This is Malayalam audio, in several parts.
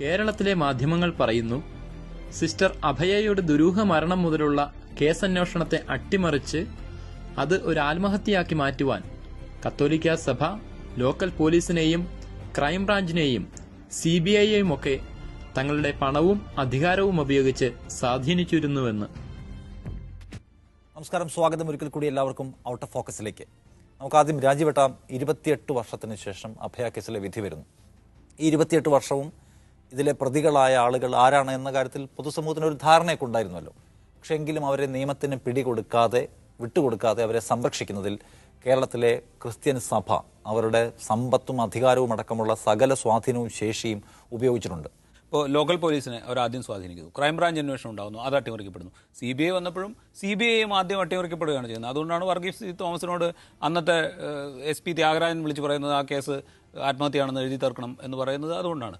കേരളത്തിലെ മാധ്യമങ്ങൾ പറയുന്നു സിസ്റ്റർ അഭയയുടെ ദുരൂഹ മരണം മുതലുള്ള കേസന്വേഷണത്തെ അട്ടിമറിച്ച് അത് ഒരു ആത്മഹത്യയാക്കി മാറ്റുവാൻ കത്തോലിക്ക സഭ ലോക്കൽ പോലീസിനെയും ക്രൈംബ്രാഞ്ചിനെയും സി ബി ഐയെയും ഒക്കെ തങ്ങളുടെ പണവും അധികാരവും ഉപയോഗിച്ച് സ്വാധീനിച്ചിരുന്നുവെന്ന്. നമസ്കാരം സ്വാഗതം ഒരിക്കൽ കൂടി എല്ലാവർക്കും ഔട്ട് ഓഫ് ഫോക്കസിലേക്ക്. നമുക്ക് ആദ്യം രാജിവെട്ടാം ഇരുപത്തിയെട്ട് വർഷത്തിന് ശേഷം അഭയ കേസിലെ വിധി വരുന്നു. ഈ ഇരുപത്തിയെട്ട് വർഷവും ഇതിലെ പ്രതികളായ ആളുകൾ ആരാണ് എന്ന കാര്യത്തിൽ പൊതുസമൂഹത്തിന് ഒരു ധാരണയൊക്കെ ഉണ്ടായിരുന്നല്ലോ. പക്ഷേ എങ്കിലും അവരെ നിയമത്തിന് പിടികൊടുക്കാതെ വിട്ടുകൊടുക്കാതെ അവരെ സംരക്ഷിക്കുന്നതിൽ കേരളത്തിലെ ക്രിസ്ത്യൻ സഭ അവരുടെ സമ്പത്തും അധികാരവും അടക്കമുള്ള സകല സ്വാധീനവും ശേഷിയും ഉപയോഗിച്ചിട്ടുണ്ട്. ഇപ്പോൾ ലോക്കൽ പോലീസിനെ അവർ ആദ്യം സ്വാധീനിക്കുന്നു. ക്രൈംബ്രാഞ്ച് അന്വേഷണം ഉണ്ടാകുന്നു അത് അട്ടിമറിക്കപ്പെടുന്നു. സി ബി ഐ വന്നപ്പോഴും സി ബി ഐയും ആദ്യം അട്ടിമറിക്കപ്പെടുകയാണ് ചെയ്യുന്നത്. അതുകൊണ്ടാണ് വർഗീസ് തോമസിനോട് അന്നത്തെ എസ് പി ത്യാഗരാജൻ വിളിച്ച് പറയുന്നത് ആ കേസ് ആത്മഹത്യയാണെന്ന് എഴുതി തീർക്കണം എന്ന് പറയുന്നത് അതുകൊണ്ടാണ്.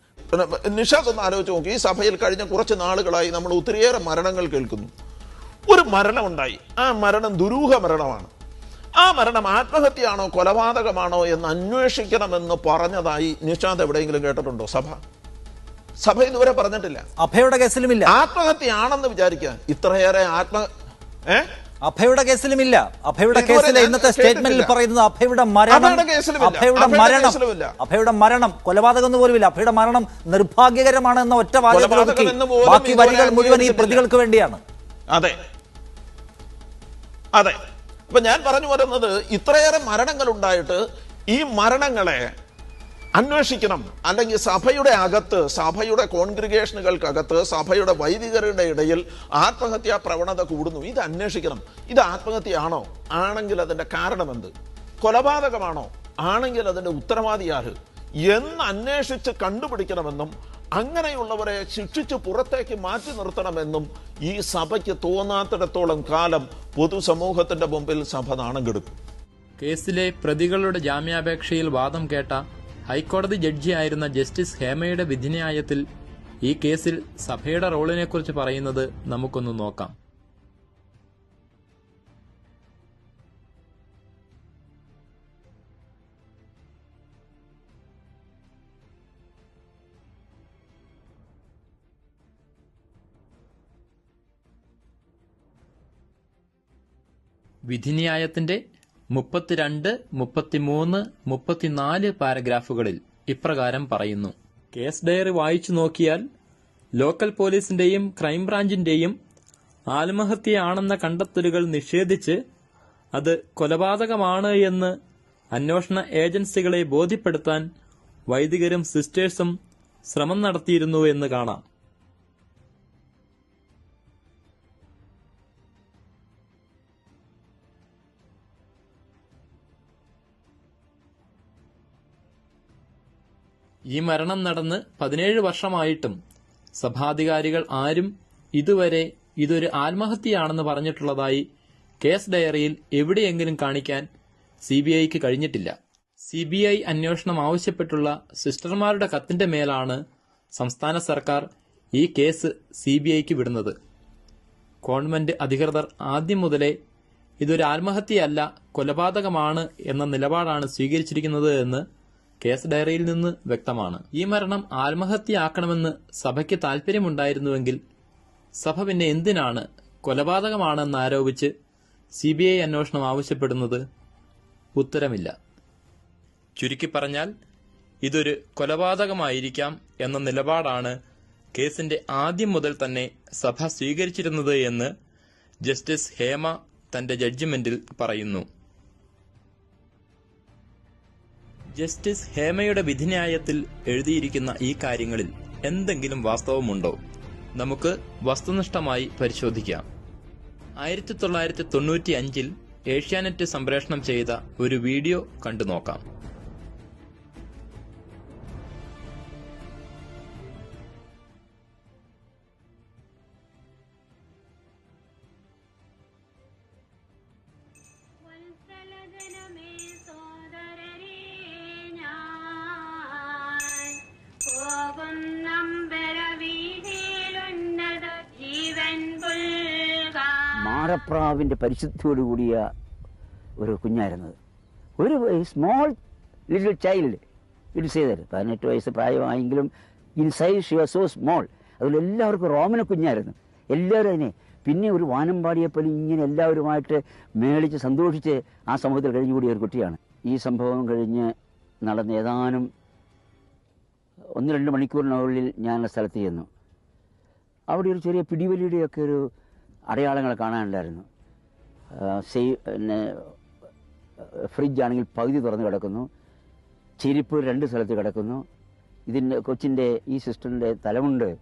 നിഷാദ് ഒന്ന് ആലോചിച്ച് നോക്കി. ഈ സഭയിൽ കഴിഞ്ഞ കുറച്ച് നാളുകളായി നമ്മൾ ഒത്തിരിയേറെ മരണങ്ങൾ കേൾക്കുന്നു. ഒരു മരണം ഉണ്ടായി ആ മരണം ദുരൂഹ മരണമാണ്. ആ മരണം ആത്മഹത്യയാണോ കൊലപാതകമാണോ എന്ന് അന്വേഷിക്കണമെന്ന് പറഞ്ഞതായി നിഷാദ് എവിടെയെങ്കിലും കേട്ടിട്ടുണ്ടോ സഭ? സഭ ഇതുവരെ പറഞ്ഞിട്ടില്ല. അഭയുടെ കേസിലും ഇല്ല ആത്മഹത്യയാണെന്ന് വിചാരിക്കുക ഇത്രയേറെ ആത്മ ഏ? അഭയുടെ കേസിലും ഇല്ല അഭയുടെ കേസിലെ ഇന്നത്തെ സ്റ്റേറ്റ്മെന്റിൽ പറയുന്നത് അഭയുടെ മരണം അഭയുടെ മരണം. അഭയുടെ മരണം കൊലപാതകം എന്ന് പോലുമില്ല. അഭയുടെ മരണം നിർഭാഗ്യകരമാണ് എന്ന ഒറ്റ വാചകത്തിൽ ഒതുക്കി ബാക്കി വരികൾ മുഴുവൻ ഈ പ്രതികൾക്ക് വേണ്ടിയാണ്. അതെ. അതെ. അപ്പൊ ഞാൻ പറഞ്ഞു വരുന്നത് ഇത്രയേറെ മരണങ്ങൾ ഉണ്ടായിട്ട് ഈ മരണങ്ങളെ അന്വേഷിക്കണം. അല്ലെങ്കിൽ സഭയുടെ അകത്ത് സഭയുടെ കോൺഗ്രിഗേഷനുകൾക്കകത്ത് സഭയുടെ വൈദികരുടെ ഇടയിൽ ആത്മഹത്യാ പ്രവണത കൂടുന്നു. ഇത് അന്വേഷിക്കണം. ഇത് ആത്മഹത്യയാണോ? ആണെങ്കിൽ അതിന്റെ കാരണമെന്ത്? കൊലപാതകമാണോ? ആണെങ്കിൽ അതിന്റെ ഉത്തരവാദി ആര്? എന്ന് അന്വേഷിച്ച് കണ്ടുപിടിക്കണമെന്നും അങ്ങനെയുള്ളവരെ ശിക്ഷിച്ച് പുറത്തേക്ക് മാറ്റി നിർത്തണമെന്നും ഈ സഭയ്ക്ക് തോന്നാത്തിടത്തോളം കാലം പൊതുസമൂഹത്തിന്റെ മുമ്പിൽ സഭ നാണം കെടുക്കും. കേസിലെ പ്രതികളുടെ ജാമ്യാപേക്ഷയിൽ വാദം കേട്ട ഹൈക്കോടതി ജഡ്ജിയായിരുന്ന ജസ്റ്റിസ് ഹേമയുടെ വിധിന്യായത്തിൽ ഈ കേസിൽ സഭയുടെ റോളിനെക്കുറിച്ച് പറയുന്നത് നമുക്കൊന്ന് നോക്കാം. വിധിന്യായത്തിന്റെ മുപ്പത്തിരണ്ട് മുപ്പത്തിമൂന്ന് മുപ്പത്തിനാല് പാരഗ്രാഫുകളിൽ ഇപ്രകാരം പറയുന്നു. കേസ് ഡയറി വായിച്ചു നോക്കിയാൽ ലോക്കൽ പോലീസിന്റെയും ക്രൈംബ്രാഞ്ചിന്റെയും ആത്മഹത്യയാണെന്ന കണ്ടെത്തലുകൾ നിഷേധിച്ച് അത് കൊലപാതകമാണ് എന്ന് അന്വേഷണ ഏജൻസികളെ ബോധ്യപ്പെടുത്താൻ വൈദികരും സിസ്റ്റേഴ്സും ശ്രമം നടത്തിയിരുന്നു എന്ന് കാണാം. ഈ മരണം നടന്ന് പതിനേഴ് വർഷമായിട്ടും സഭാധികാരികൾ ആരും ഇതുവരെ ഇതൊരു ആത്മഹത്യയാണെന്ന് പറഞ്ഞിട്ടുള്ളതായി കേസ് ഡയറിയിൽ എവിടെയെങ്കിലും കാണിക്കാൻ സി ബി ഐക്ക് കഴിഞ്ഞിട്ടില്ല. സി ബി ഐ അന്വേഷണം ആവശ്യപ്പെട്ടുള്ള സിസ്റ്റർമാരുടെ കത്തിന്റെ മേലാണ് സംസ്ഥാന സർക്കാർ ഈ കേസ് സി ബി ഐക്ക് വിടുന്നത്. ഗവൺമെന്റ് അധികൃതർ ആദ്യം മുതലേ ഇതൊരു ആത്മഹത്യയല്ല കൊലപാതകമാണ് എന്ന നിലപാടാണ് സ്വീകരിച്ചിരിക്കുന്നത് എന്ന് കേസ് ഡയറിയിൽ നിന്ന് വ്യക്തമാണ്. ഈ മരണം ആത്മഹത്യയാക്കണമെന്ന് സഭയ്ക്ക് താൽപ്പര്യമുണ്ടായിരുന്നുവെങ്കിൽ സഭ പിന്നെ എന്തിനാണ് കൊലപാതകമാണെന്ന് ആരോപിച്ച് സി ബി ഐ അന്വേഷണം ആവശ്യപ്പെടുന്നത് ഉത്തരമില്ല. ചുരുക്കി പറഞ്ഞാൽ ഇതൊരു കൊലപാതകമായിരിക്കാം എന്ന നിലപാടാണ് കേസിന്റെ ആദ്യം മുതൽ തന്നെ സഭ സ്വീകരിച്ചിരുന്നത് എന്ന് ജസ്റ്റിസ് ഹേമ തന്റെ ജഡ്ജിമെന്റിൽ പറയുന്നു. ജസ്റ്റിസ് ഹേമയുടെ വിധിന്യായത്തിൽ എഴുതിയിരിക്കുന്ന ഈ കാര്യങ്ങളിൽ എന്തെങ്കിലും വാസ്തവമുണ്ടോ? നമുക്ക് വസ്തുനിഷ്ഠമായി പരിശോധിക്കാം. ആയിരത്തി തൊള്ളായിരത്തി തൊണ്ണൂറ്റി അഞ്ചിൽ ഏഷ്യാനെറ്റ് സംപ്രേഷണം ചെയ്ത ഒരു വീഡിയോ കണ്ടു നോക്കാം പുൽകാൻ പരിശുദ്ധിയോടുകൂടിയ പരിശുദ്ധിയോട് കൂടിയ ഒരു കുഞ്ഞായിരുന്നത് ഒരു സ്മോൾ ലിറ്റിൽ ചൈൽഡ് ഇറ്റ് ചെയ്തത് പതിനെട്ട് വയസ്സ് പ്രായമായെങ്കിലും in size she was so small അതുകൊണ്ട് എല്ലാവർക്കും റോമന കുഞ്ഞായിരുന്നു. എല്ലാവരും അതിനെ പിന്നെ ഒരു വാനമ്പാടിയെപ്പോലെ ഇങ്ങനെ എല്ലാവരുമായിട്ട് മേളിച്ച് സന്തോഷിച്ച് ആ സമൂഹത്തിൽ കഴിഞ്ഞുകൂടിയ ഒരു കുട്ടിയാണ്. ഈ സംഭവം കഴിഞ്ഞ് നടന്ന ഏതാനും ഒന്ന് രണ്ട് മണിക്കൂറിനുള്ളിൽ ഞാൻ സ്ഥലത്ത് ചെന്നു. അവിടെ ഒരു ചെറിയ പിടിവലിയുടെയൊക്കെ ഒരു അടയാളങ്ങൾ കാണാനുണ്ടായിരുന്നു. സെയ് പിന്നെ ഫ്രിഡ്ജാണെങ്കിൽ പകുതി തുറന്ന് കിടക്കുന്നു. ചിരിപ്പ് രണ്ട് സ്ഥലത്ത് കിടക്കുന്നു. ഇതിന്റെ കൊച്ചിന്റെ ഈ സിസ്റ്ററിന്റെ തലമുണ്ട്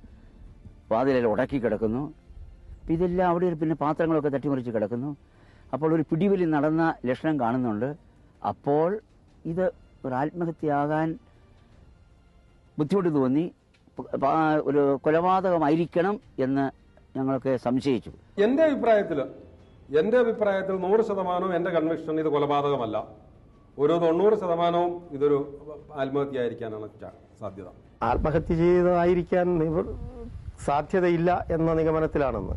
വാതിലിൽ ഉടക്കി കിടക്കുന്നു. ഇതെല്ലാം അവിടെ പിന്നെ പാത്രങ്ങളൊക്കെ തട്ടിമറിച്ച് കിടക്കുന്നു. അപ്പോൾ ഒരു പിടിവലി നടന്ന ലക്ഷണം കാണുന്നുണ്ട്. അപ്പോൾ ഇത് ഒരു ആത്മഹത്യയാകാൻ ബുദ്ധിമുട്ട് തോന്നി. ഒരു കൊലപാതകമായിരിക്കണം എന്ന് ഞങ്ങളൊക്കെ സംശയിച്ചു. എന്റെ അഭിപ്രായത്തിൽ എന്റെ അഭിപ്രായത്തിൽ നൂറ് ശതമാനവും എന്റെ കൺവിക്ഷൻ ഇത് കൊലപാതകമല്ല. ഒരു തൊണ്ണൂറ് ശതമാനവും ഇതൊരു ആത്മഹത്യ ആയിരിക്കാനാണ് സാധ്യത. ആത്മഹത്യ ചെയ്തതായിരിക്കാൻ സാധ്യതയില്ല എന്ന നിഗമനത്തിലാണെന്ന്.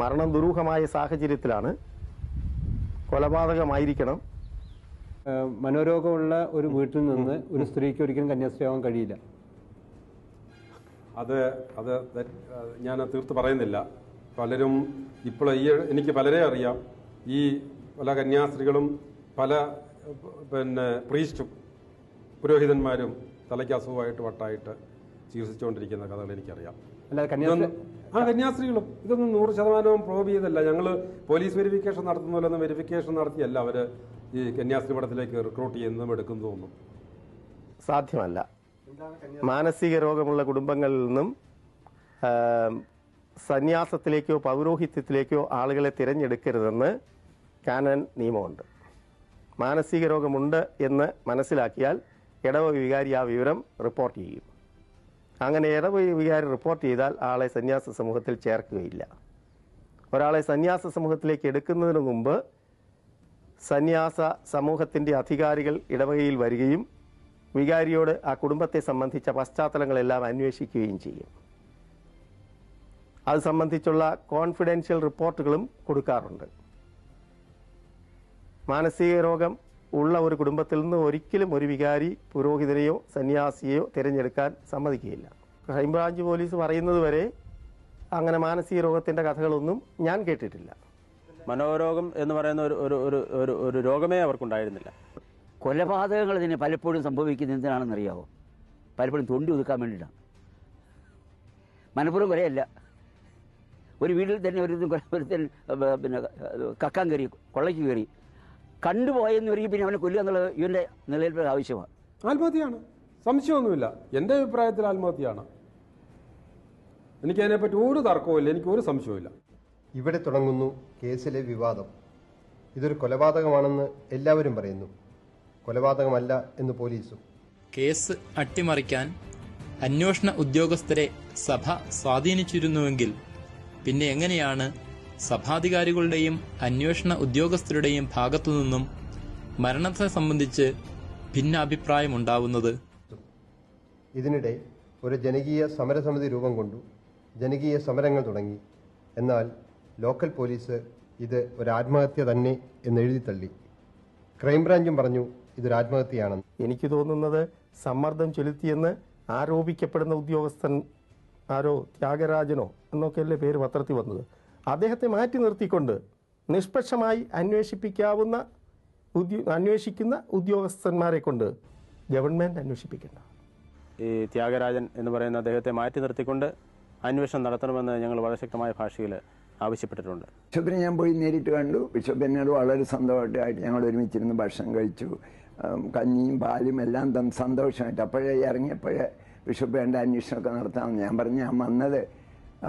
മരണം ദുരൂഹമായ സാഹചര്യത്തിലാണ് കൊലപാതകമായിരിക്കണം. മനോരോഗമുള്ള ഒരു വീട്ടിൽ നിന്ന് ഒരു സ്ത്രീക്ക് ഒരിക്കലും കന്യാസ്ത്രീയാവാൻ കഴിയില്ല. അത് അത് ഞാൻ തീർത്ത് പറയുന്നില്ല. പലരും ഇപ്പോൾ ഈ എനിക്ക് പലരെ അറിയാം. ഈ പല കന്യാസ്ത്രീകളും പല പിന്നെ പ്രീസ്റ്റും പുരോഹിതന്മാരും തലയ്ക്ക് അസുഖമായിട്ട് വട്ടായിട്ട് ചികിത്സിച്ചുകൊണ്ടിരിക്കുന്ന കഥകൾ എനിക്കറിയാം. ആ കന്യാസ്ത്രീകളും. ഇതൊന്നും നൂറ് ശതമാനവും പ്രൂവ് ചെയ്തല്ല ഞങ്ങൾ പോലീസ് വെരിഫിക്കേഷൻ നടത്തുന്ന പോലെ ഒന്നും വെരിഫിക്കേഷൻ നടത്തിയല്ല അവർ ഈ കന്യാസ്ത്രീ പടത്തിലേക്ക് റിക്രൂട്ട് ചെയ്യുന്നതും എടുക്കുന്നതും ഒന്നും. സാധ്യമല്ല. മാനസിക രോഗമുള്ള കുടുംബങ്ങളിൽ നിന്നും സന്യാസത്തിലേക്കോ പൗരോഹിത്യത്തിലേക്കോ ആളുകളെ തിരഞ്ഞെടുക്കരുതെന്ന് കാനൻ നിയമമുണ്ട്. മാനസിക രോഗമുണ്ട് എന്ന് മനസ്സിലാക്കിയാൽ ഇടവ വികാരി ആ വിവരം റിപ്പോർട്ട് ചെയ്യും. അങ്ങനെ ഇടവ വികാരി റിപ്പോർട്ട് ചെയ്താൽ ആളെ സന്യാസ സമൂഹത്തിൽ ചേർക്കുകയില്ല. ഒരാളെ സന്യാസ സമൂഹത്തിലേക്ക് എടുക്കുന്നതിന് മുമ്പ് സന്യാസ സമൂഹത്തിന്റെ അധികാരികൾ ഇടവകയിൽ വരികയും വികാരിയോട് ആ കുടുംബത്തെ സംബന്ധിച്ച പശ്ചാത്തലങ്ങളെല്ലാം അന്വേഷിക്കുകയും ചെയ്യും. അത് സംബന്ധിച്ചുള്ള കോൺഫിഡൻഷ്യൽ റിപ്പോർട്ടുകളും കൊടുക്കാറുണ്ട്. മാനസിക രോഗം ഉള്ള ഒരു കുടുംബത്തിൽ നിന്ന് ഒരിക്കലും ഒരു വികാരി പുരോഹിതനെയോ സന്യാസിയെയോ തിരഞ്ഞെടുക്കാൻ സമ്മതിക്കുകയില്ല. ക്രൈംബ്രാഞ്ച് പോലീസ് പറയുന്നത് വരെ അങ്ങനെ മാനസിക രോഗത്തിന്റെ കഥകളൊന്നും ഞാൻ കേട്ടിട്ടില്ല. മനോരോഗം എന്ന് പറയുന്ന ഒരു ഒരു ഒരു രോഗമേ അവർക്കുണ്ടായിരുന്നില്ല. കൊലപാതകങ്ങൾ ഇതിന് പലപ്പോഴും സംഭവിക്കുന്നത് എന്തിനാണെന്നറിയാവോ പലപ്പോഴും തൊണ്ടി ഒതുക്കാൻ വേണ്ടിയിട്ടാണ്. മനഃപൂർവം കൊലയല്ല. ഒരു വീട്ടിൽ തന്നെ ഒരു ഒരുത്തൻ പിന്നെ കക്കാൻ കയറി കൊള്ളയ്ക്ക് കയറി. കണ്ടുപോയെന്ന് വരികയും പിന്നെ അവനെ കൊല്ലുക എന്നുള്ളത് ഇവന്റെ നിലനിൽപ്പ് ആവശ്യമാണ്. ആത്മഹത്യയാണ്. സംശയമൊന്നുമില്ല. എന്റെ അഭിപ്രായത്തിൽ ആത്മഹത്യയാണ്. എനിക്കതിനെപ്പറ്റി ഒരു തർക്കവുമില്ല. എനിക്ക് ഒരു സംശയവുമില്ല. ഇവിടെ തുടങ്ങുന്നു കേസിലെ വിവാദം. ഇതൊരു കൊലപാതകമാണെന്ന് എല്ലാവരും പറയുന്നു. കൊലപാതകമല്ല എന്ന് പോലീസും. കേസ് അട്ടിമറിക്കാൻ അന്വേഷണ ഉദ്യോഗസ്ഥരെ സഭ സ്വാധീനിച്ചിരുന്നുവെങ്കിൽ പിന്നെ എങ്ങനെയാണ് സഭാധികാരികളുടെയും അന്വേഷണ ഉദ്യോഗസ്ഥരുടെയും ഭാഗത്തുനിന്നും മരണത്തെ സംബന്ധിച്ച് ഭിന്നാഭിപ്രായമുണ്ടാവുന്നത്? ഇതിനിടെ ഒരു ജനകീയ സമരസമിതി രൂപം കൊണ്ടു ജനകീയ സമരങ്ങൾ തുടങ്ങി. എന്നാൽ ലോക്കൽ പോലീസ് ഇത് ഒരു ആത്മഹത്യ തന്നെ എന്ന് എഴുതി തള്ളി ക്രൈംബ്രാഞ്ചും പറഞ്ഞു ഇതൊരു ആത്മഹത്യയാണെന്ന്. എനിക്ക് തോന്നുന്നത് സമ്മർദ്ദം ചെലുത്തിയെന്ന് ആരോപിക്കപ്പെടുന്ന ഉദ്യോഗസ്ഥൻ ആരോ ത്യാഗരാജനോ എന്നൊക്കെയല്ലേ പേര് പത്രത്തിൽ വന്നത്. അദ്ദേഹത്തെ മാറ്റി നിർത്തിക്കൊണ്ട് നിഷ്പക്ഷമായി അന്വേഷിപ്പിക്കാവുന്ന ഉദ്യോ അന്വേഷിക്കുന്ന ഉദ്യോഗസ്ഥന്മാരെ കൊണ്ട് ഗവൺമെന്റ് അന്വേഷിപ്പിക്കേണ്ട. ഈ ത്യാഗരാജൻ എന്ന് പറയുന്ന അദ്ദേഹത്തെ മാറ്റി നിർത്തിക്കൊണ്ട് അന്വേഷണം നടത്തണമെന്ന് ഞങ്ങൾ വളരെ ശക്തമായ ഭാഷയിൽ ആവശ്യപ്പെട്ടിട്ടുണ്ട്. ബിഷപ്പിനെ ഞാൻ പോയി നേരിട്ട് കണ്ടു. ബിഷപ്പ് എന്നോട് വളരെ സന്തോഷമായിട്ട് ഞങ്ങൾ ഒരുമിച്ചിരുന്ന് ഭക്ഷണം കഴിച്ചു. കഞ്ഞിയും പാലും എല്ലാം തന്ന് സന്തോഷമായിട്ട്. അപ്പോഴേ ഇറങ്ങിയപ്പോഴേ ബിഷപ്പ് വേണ്ട അന്വേഷണമൊക്കെ നടത്താമെന്ന് ഞാൻ പറഞ്ഞു. ഞാൻ വന്നത്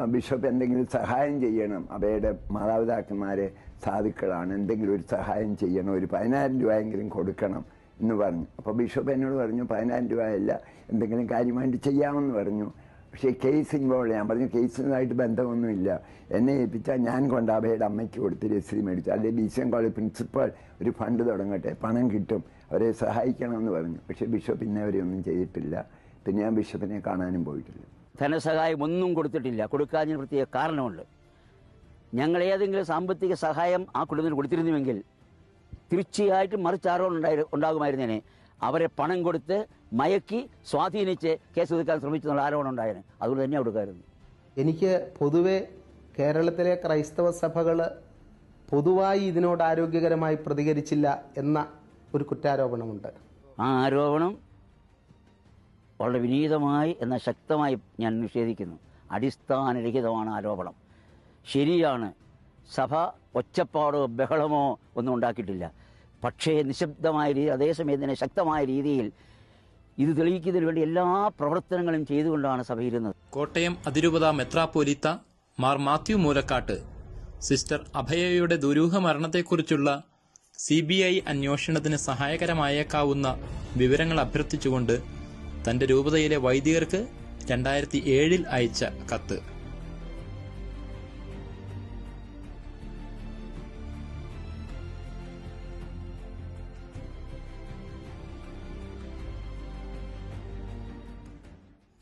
ബിഷപ്പ് എന്തെങ്കിലും സഹായം ചെയ്യണം. അവയുടെ മാതാപിതാക്കന്മാരെ സാധുക്കളാണ്. എന്തെങ്കിലും ഒരു സഹായം ചെയ്യണം. ഒരു പതിനായിരം രൂപയെങ്കിലും കൊടുക്കണം എന്ന് പറഞ്ഞു. അപ്പോൾ ബിഷപ്പ് എന്നോട് പറഞ്ഞു പതിനായിരം രൂപയല്ല എന്തെങ്കിലും കാര്യമായിട്ട് ചെയ്യാമെന്ന് പറഞ്ഞു. പക്ഷേ കേസ് ഇൻവോൾവ് ഞാൻ പറഞ്ഞു കേസുമായിട്ട് ബന്ധമൊന്നുമില്ല. എന്നെ ഏൽപ്പിച്ചാൽ ഞാൻ കൊണ്ട് അഭയുടെ അമ്മയ്ക്ക് കൊടുത്ത് രസീതി മേടിച്ചു. അല്ലെങ്കിൽ B C M college principal ഒരു ഫണ്ട് തുടങ്ങട്ടെ. പണം കിട്ടും. അവരെ സഹായിക്കണമെന്ന് പറഞ്ഞു. പക്ഷേ ബിഷപ്പ് വരെ ഒന്നും ചെയ്തിട്ടില്ല. പിന്നെ ഞാൻ ബിഷപ്പിനെ കാണാനും പോയിട്ടില്ല. ധനസഹായം ഒന്നും കൊടുത്തിട്ടില്ല. കൊടുക്കാതിന് പ്രത്യേക കാരണമുണ്ട്. ഞങ്ങൾ ഏതെങ്കിലും സാമ്പത്തിക സഹായം ആ കുടുംബത്തിന് കൊടുത്തിരുന്നുവെങ്കിൽ തീർച്ചയായിട്ടും മറിച്ചാറോ ഉണ്ടായി ഉണ്ടാകുമായിരുന്നേനെ. അവരെ പണം കൊടുത്ത് മയക്കി സ്വാധീനിച്ച് കേസ് ഒതുക്കാൻ ശ്രമിച്ചു എന്നുള്ള ആരോപണം ഉണ്ടായിരുന്നു അതുകൊണ്ട് തന്നെ കൊടുക്കായിരുന്നു. എനിക്ക് പൊതുവെ കേരളത്തിലെ ക്രൈസ്തവ സഭകൾ പൊതുവായി ഇതിനോട് ആരോഗ്യകരമായി പ്രതികരിച്ചില്ല എന്ന ഒരു കുറ്റാരോപണമുണ്ട്. ആ ആരോപണം വളരെ വിനീതമായി എന്ന ശക്തമായി ഞാൻ നിഷേധിക്കുന്നു. അടിസ്ഥാനരഹിതമാണ് ആരോപണം. ശരിയാണ്. സഭ ഒച്ചപ്പാടോ ബഹളമോ ഒന്നും ഉണ്ടാക്കിയിട്ടില്ല. പക്ഷേ നിശബ്ദമായ രീതി അതേസമയം തന്നെ ശക്തമായ രീതിയിൽ ഇത് തെളിയിക്കുന്നതിന് വേണ്ടി എല്ലാ പ്രവർത്തനങ്ങളും ചെയ്തുകൊണ്ടാണ് സഭയിരുന്നത്. കോട്ടയം അതിരൂപത മെത്രാപോലിത്ത മാർ മാത്യു മൂലക്കാട്ട് സിസ്റ്റർ അഭയയുടെ ദുരൂഹ മരണത്തെക്കുറിച്ചുള്ള സി ബി ഐ അന്വേഷണത്തിന് സഹായകരമായേക്കാവുന്ന വിവരങ്ങൾ അഭ്യർത്ഥിച്ചുകൊണ്ട് തന്റെ രൂപതയിലെ വൈദികർക്ക് രണ്ടായിരത്തി ഏഴിൽ അയച്ച കത്ത്.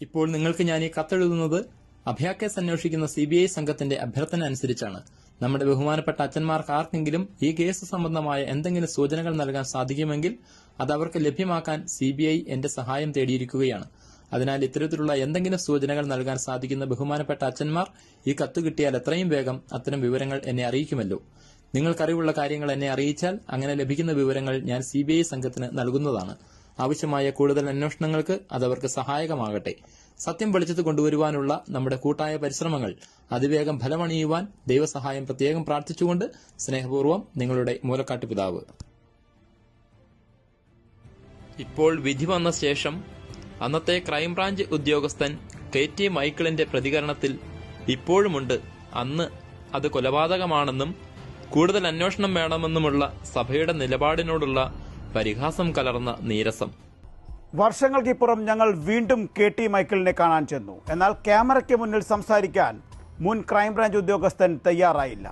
ഇപ്പോൾ നിങ്ങൾക്ക് ഞാൻ ഈ കത്തെഴുതുന്നത് അഭയാക്കേസ് അന്വേഷിക്കുന്ന സി ബി ഐ സംഘത്തിന്റെ അഭ്യർത്ഥന അനുസരിച്ചാണ്. നമ്മുടെ ബഹുമാനപ്പെട്ട അച്ഛന്മാർക്ക് ആർക്കെങ്കിലും ഈ കേസ് സംബന്ധമായ എന്തെങ്കിലും സൂചനകൾ നൽകാൻ സാധിക്കുമെങ്കിൽ അത് അവർക്ക് ലഭ്യമാക്കാൻ സി ബി ഐ എന്റെ സഹായം തേടിയിരിക്കുകയാണ്. അതിനാൽ ഇത്തരത്തിലുള്ള എന്തെങ്കിലും സൂചനകൾ നൽകാൻ സാധിക്കുന്ന ബഹുമാനപ്പെട്ട അച്ഛന്മാർ ഈ കത്ത് കിട്ടിയാൽ എത്രയും വേഗം അത്തരം വിവരങ്ങൾ എന്നെ അറിയിക്കുമല്ലോ. നിങ്ങൾക്കറിവുള്ള കാര്യങ്ങൾ എന്നെ അറിയിച്ചാൽ അങ്ങനെ ലഭിക്കുന്ന വിവരങ്ങൾ ഞാൻ സി സംഘത്തിന് നൽകുന്നതാണ്. ആവശ്യമായ കൂടുതൽ അന്വേഷണങ്ങൾക്ക് അത് അവർക്ക് സഹായകമാകട്ടെ. സത്യം വെളിച്ചത്ത് കൊണ്ടുവരുവാനുള്ള നമ്മുടെ കൂട്ടായ പരിശ്രമങ്ങൾ അതിവേഗം ഫലമണിയുവാൻ ദൈവസഹായം പ്രത്യേകം പ്രാർത്ഥിച്ചുകൊണ്ട് സ്നേഹപൂർവം നിങ്ങളുടെ മൂലക്കാട്ട് പിതാവ്. ഇപ്പോൾ വിധി വന്ന ശേഷം അന്നത്തെ ക്രൈംബ്രാഞ്ച് ഉദ്യോഗസ്ഥൻ കെ ടി മൈക്കിളിന്റെ പ്രതികരണത്തിൽ ഇപ്പോഴുമുണ്ട് അന്ന് അത് കൊലപാതകമാണെന്നും കൂടുതൽ അന്വേഷണം വേണമെന്നുമുള്ള സഭയുടെ നിലപാടിനോടുള്ള പരിഹാസം കലർന്ന നീരസം. വർഷങ്ങൾക്കിപ്പുറം ഞങ്ങൾ വീണ്ടും കെ ടി മൈക്കിളിനെ കാണാൻ ചെന്നു. എന്നാൽ ക്യാമറയ്ക്ക് മുന്നിൽ സംസാരിക്കാൻ മുൻ ക്രൈംബ്രാഞ്ച് ഉദ്യോഗസ്ഥൻ തയ്യാറായില്ല.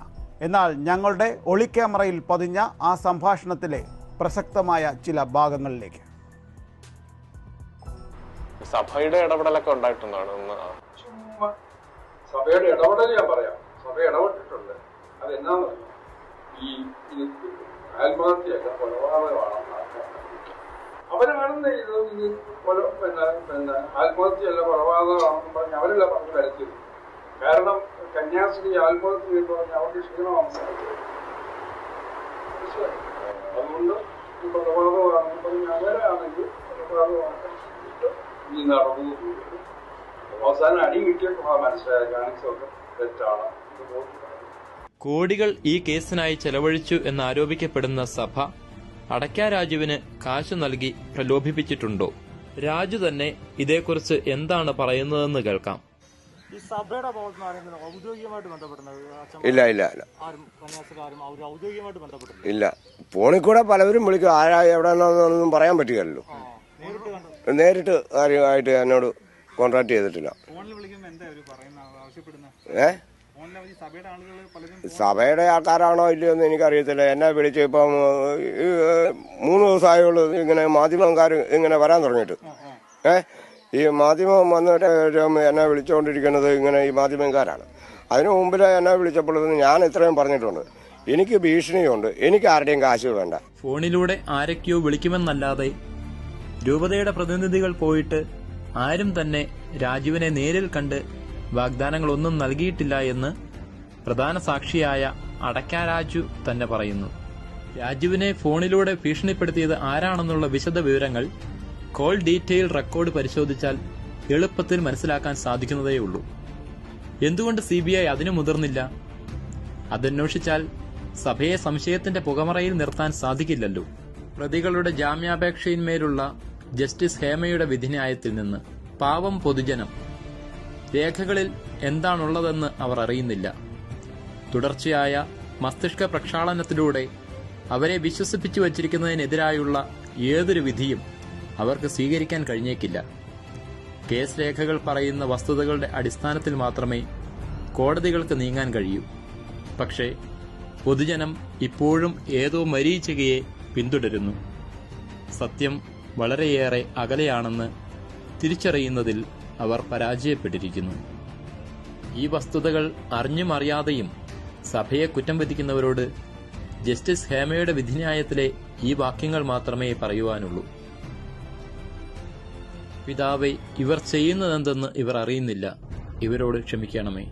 എന്നാൽ ഞങ്ങളുടെ ഒളി ക്യാമറയിൽ പതിഞ്ഞ ആ സംഭാഷണത്തിലെ പ്രസക്തമായ ചില ഭാഗങ്ങളിലേക്ക്. സഭയുടെ ഇടപെടലൊക്കെ ഉണ്ടായിട്ടുണ്ടാണ് സഭയുടെ ഇടപെടൽ ഞാൻ പറയാം. സഭ ഇടപെട്ടിട്ടുണ്ട്. അതെന്നാന്ന് ഈ ആത്മഹത്യയൊക്കെ കൊലപാതകമാണെന്ന് അവരാണെന്ന് കൊല പിന്നെ പിന്നെ ആത്മഹത്യയല്ല കൊലപാതകമാണെന്ന് പറഞ്ഞ് അവരല്ല പറഞ്ഞ് വരുത്തിയത് കാരണം കന്യാസ്ത്രീ ആത്മഹത്യ ചെയ്തു പറഞ്ഞ് അവർക്ക് ക്ഷീണമാണ് അതുകൊണ്ട് ഈ കൊലപാതകമാണെന്ന് പറഞ്ഞ് അവരാണെങ്കിൽ കൊലപാതകമാക്കാൻ ശ്രമിച്ചിട്ട് ഈ നടന്നു അവസാനം അടി കിട്ടിയപ്പോൾ മനസ്സിലായ കാണിച്ചൊക്കെ തെറ്റാണ്. കോടികൾ ഈ കേസിനായി ചെലവഴിച്ചു എന്നാരോപിക്കപ്പെടുന്ന സഭ അടയ്ക്ക രാജുവിന് കാശ് നൽകി പ്രലോഭിപ്പിച്ചിട്ടുണ്ടോ? രാജു തന്നെ ഇതേക്കുറിച്ച് എന്താണ് പറയുന്നതെന്ന് കേൾക്കാം. ഈ സഭയുടെ ഭാഗത്ത് ആരെങ്കിലും ഔദ്യോഗികമായിട്ട് ബന്ധപ്പെടുന്നത്? ഇല്ല, ഇല്ല, ഇല്ല. ആരും കന്യാസ്ത്രീകാരും അവർ ഔദ്യോഗികമായിട്ട് ബന്ധപ്പെട്ടിട്ടില്ല. ഇല്ല. ഫോണിൽ കൂടെ പലവരും വിളിക്കും. ആരാ എവിടെയാണെന്നൊന്നും പറയാൻ പറ്റുകയല്ലോ നേരിട്ട് കണ്ടു. നേരിട്ട് കാര്യമായിട്ട് എന്നോട് കോൺട്രാക്ട് ചെയ്തിട്ടില്ല. ഫോണിൽ സഭയുടെ ആൾക്കാരാണോ ഇല്ലയോ എന്ന് എനിക്കറിയത്തില്ല. എന്നെ വിളിച്ച് ഇപ്പം മൂന്ന് ദിവസമായുള്ളൂ ഇങ്ങനെ മാധ്യമക്കാർ ഇങ്ങനെ വരാൻ തുടങ്ങിയിട്ട്. ഏ ഈ മാധ്യമം വന്നിട്ട് എന്നെ വിളിച്ചുകൊണ്ടിരിക്കുന്നത് ഇങ്ങനെ ഈ മാധ്യമക്കാരാണ്. അതിനു മുമ്പിൽ എന്നെ വിളിച്ചപ്പോൾ ഞാൻ ഇത്രയും പറഞ്ഞിട്ടുണ്ട്. എനിക്ക് ഭീഷണിയുണ്ട്. എനിക്ക് ആരുടെയും കാശ് വേണ്ട. ഫോണിലൂടെ ആരൊക്കെയോ വിളിക്കുമെന്നല്ലാതെ രൂപതയുടെ പ്രതിനിധികൾ പോയിട്ട് ആരും തന്നെ രാജുവിനെ നേരിൽ കണ്ട് വാഗ്ദാനങ്ങളൊന്നും നൽകിയിട്ടില്ല എന്ന് പ്രധാന സാക്ഷിയായ അടയ്ക്ക രാജു തന്നെ പറയുന്നു. രാജുവിനെ ഫോണിലൂടെ ഭീഷണിപ്പെടുത്തിയത് ആരാണെന്നുള്ള വിശദ വിവരങ്ങൾ കോൾ ഡീറ്റെയിൽ റെക്കോർഡ് പരിശോധിച്ചാൽ എളുപ്പത്തിൽ മനസ്സിലാക്കാൻ സാധിക്കുന്നതേയുള്ളൂ. എന്തുകൊണ്ട് സി ബി ഐ അതിനു മുതിർന്നില്ല? അതന്വേഷിച്ചാൽ സഭയെ സംശയത്തിന്റെ പുകമറയിൽ നിർത്താൻ സാധിക്കില്ലല്ലോ. പ്രതികളുടെ ജാമ്യാപേക്ഷയിന്മേലുള്ള ജസ്റ്റിസ് ഹേമയുടെ വിധിന്യായത്തിൽ നിന്ന് പാവം പൊതുജനം രേഖകളിൽ എന്താണുള്ളതെന്ന് അവർ അറിയുന്നില്ല. തുടർച്ചയായ മസ്തിഷ്ക പ്രക്ഷാളനത്തിലൂടെ അവരെ വിശ്വസിപ്പിച്ചു വച്ചിരിക്കുന്നതിനെതിരായുള്ള ഏതൊരു വിധിയും അവർക്ക് സ്വീകരിക്കാൻ കഴിഞ്ഞേക്കില്ല. കേസ് രേഖകൾ പറയുന്ന വസ്തുതകളുടെ അടിസ്ഥാനത്തിൽ മാത്രമേ കോടതികൾക്ക് നീങ്ങാൻ കഴിയൂ. പക്ഷേ പൊതുജനം ഇപ്പോഴും ഏതോ മരീചികയെ പിന്തുടരുന്നു. സത്യം വളരെയേറെ അകലെയാണെന്ന് തിരിച്ചറിയുന്നതിൽ അവർ പരാജയപ്പെട്ടിരിക്കുന്നു. ഈ വസ്തുതകൾ അറിഞ്ഞും അറിയാതെയും സഭയെ കുറ്റം വധിക്കുന്നവരോട് ജസ്റ്റിസ് ഹേമയുടെ വിധിന്യായത്തിലെ ഈ വാക്യങ്ങൾ മാത്രമേ പറയുവാനുള്ളൂ. പിതാവെ ഇവർ ചെയ്യുന്നതെന്തെന്ന് ഇവർ അറിയുന്നില്ല. ഇവരോട് ക്ഷമിക്കണമേ.